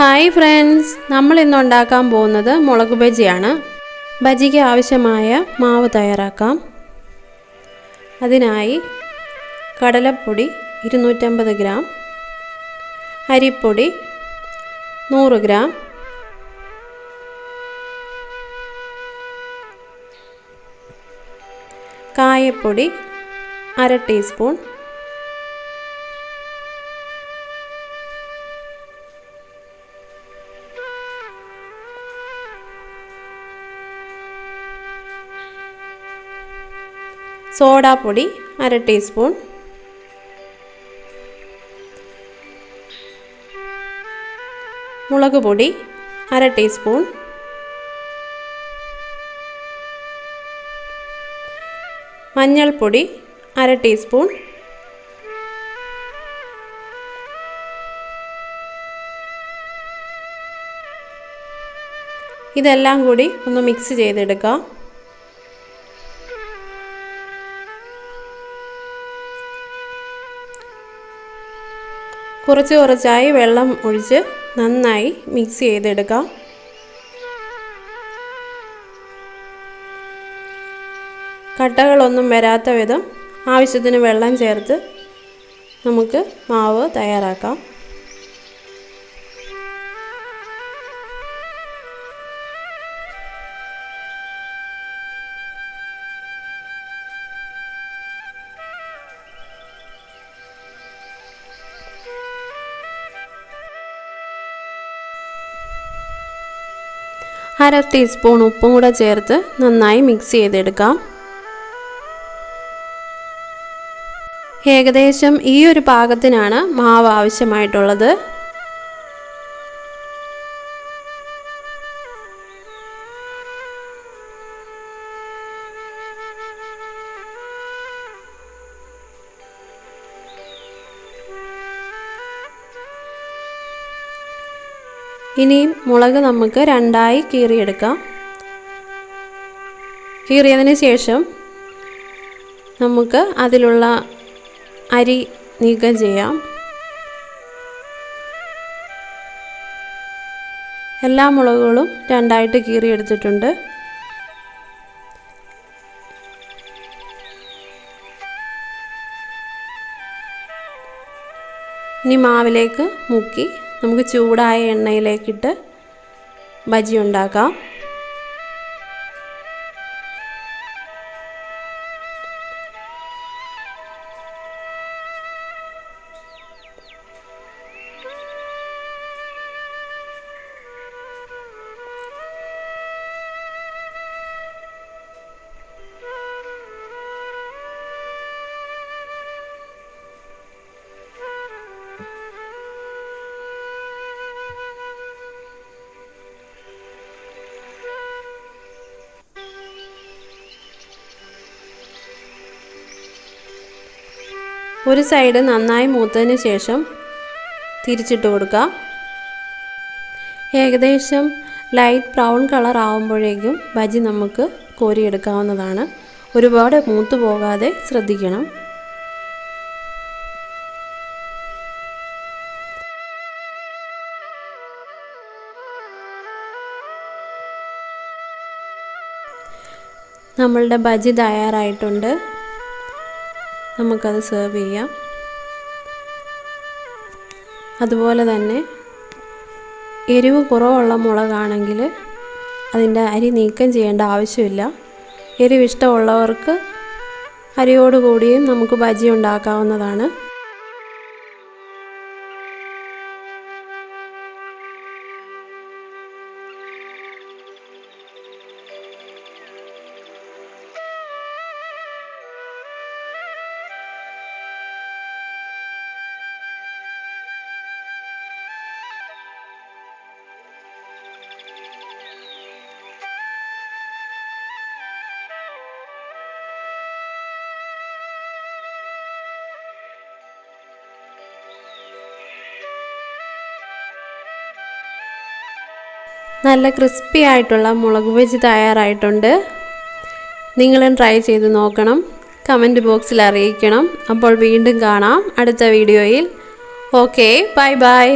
Hi friends നമ്മൾ ഇന്ന് ഉണ്ടാക്കാൻ പോകുന്നത് മുളക് ബജിയാണ്. ബജിക്ക് ആവശ്യമായ മാവ് തയ്യാറാക്കാം. അതിനായി കടലപ്പൊടി ഇരുന്നൂറ്റമ്പത് ഗ്രാം അരിപ്പൊടി നൂറ് ഗ്രാം കായപ്പൊടി അര ടീസ്പൂൺ സോഡാപ്പൊടി അര ടീസ്പൂൺ. മുളക് പൊടി അര ടീസ്പൂൺ. മഞ്ഞൾപ്പൊടി അര ടീസ്പൂൺ. ഇതെല്ലാം കൂടി ഒന്ന് മിക്സ് ചെയ്തെടുക്കാം. കുറച്ച് കുറച്ചായി വെള്ളം ഒഴിച്ച് നന്നായി മിക്സ് ചെയ്തെടുക്കാം. കട്ടകളൊന്നും വരാത്ത വിധം ആവശ്യത്തിന് വെള്ളം ചേർത്ത് നമുക്ക് മാവ് തയ്യാറാക്കാം. അര ടീസ്പൂൺ ഉപ്പും കൂടെ ചേർത്ത് നന്നായി മിക്സ് ചെയ്തെടുക്കാം. ഏകദേശം ഈ ഒരു പാകത്തിനാണ് മാവ് ആവശ്യമായിട്ടുള്ളത്. ഇനിയും മുളക് നമുക്ക് രണ്ടായി കീറിയെടുക്കാം. കീറിയതിന് ശേഷം നമുക്ക് അതിലുള്ള അരി നീക്കം ചെയ്യാം. എല്ലാ മുളകുകളും രണ്ടായിട്ട് കീറിയെടുത്തിട്ടുണ്ട്. ഇനി മാവിലേക്ക് മുക്കി നമുക്ക് ചൂടായ എണ്ണയിലേക്കിട്ട് ബജി ഉണ്ടാക്കാം. ഒരു സൈഡ് നന്നായി മൂത്തതിന് ശേഷം തിരിച്ചിട്ട് കൊടുക്കുക ഏകദേശം ലൈറ്റ് ബ്രൗൺ കളർ ആവുമ്പോഴേക്കും ബജി നമുക്ക് കോരിയെടുക്കാവുന്നതാണ്. ഒരുപാട് മൂത്ത് പോകാതെ ശ്രദ്ധിക്കണം. നമ്മളുടെ ബജി തയ്യാറായിട്ടുണ്ട്. നമുക്കത് സെർവ് ചെയ്യാം. അതുപോലെ തന്നെ എരിവ് കുറവുള്ള മുളകാണെങ്കിൽ അതിന്റെ അരി നീക്കം ചെയ്യേണ്ട ആവശ്യമില്ല. എരിവ് ഇഷ്ടമുള്ളവർക്ക് അരിയോടുകൂടിയും നമുക്ക് ബജി ഉണ്ടാക്കാവുന്നതാണ്. നല്ല ക്രിസ്പി ആയിട്ടുള്ള മുളക് ബജി തയ്യാറായിട്ടുണ്ട്. നിങ്ങളും ട്രൈ ചെയ്ത് നോക്കണം. കമന്റ് ബോക്സിൽ അറിയിക്കണം. അപ്പോൾ വീണ്ടും കാണാം അടുത്ത വീഡിയോയിൽ. Okay bye bye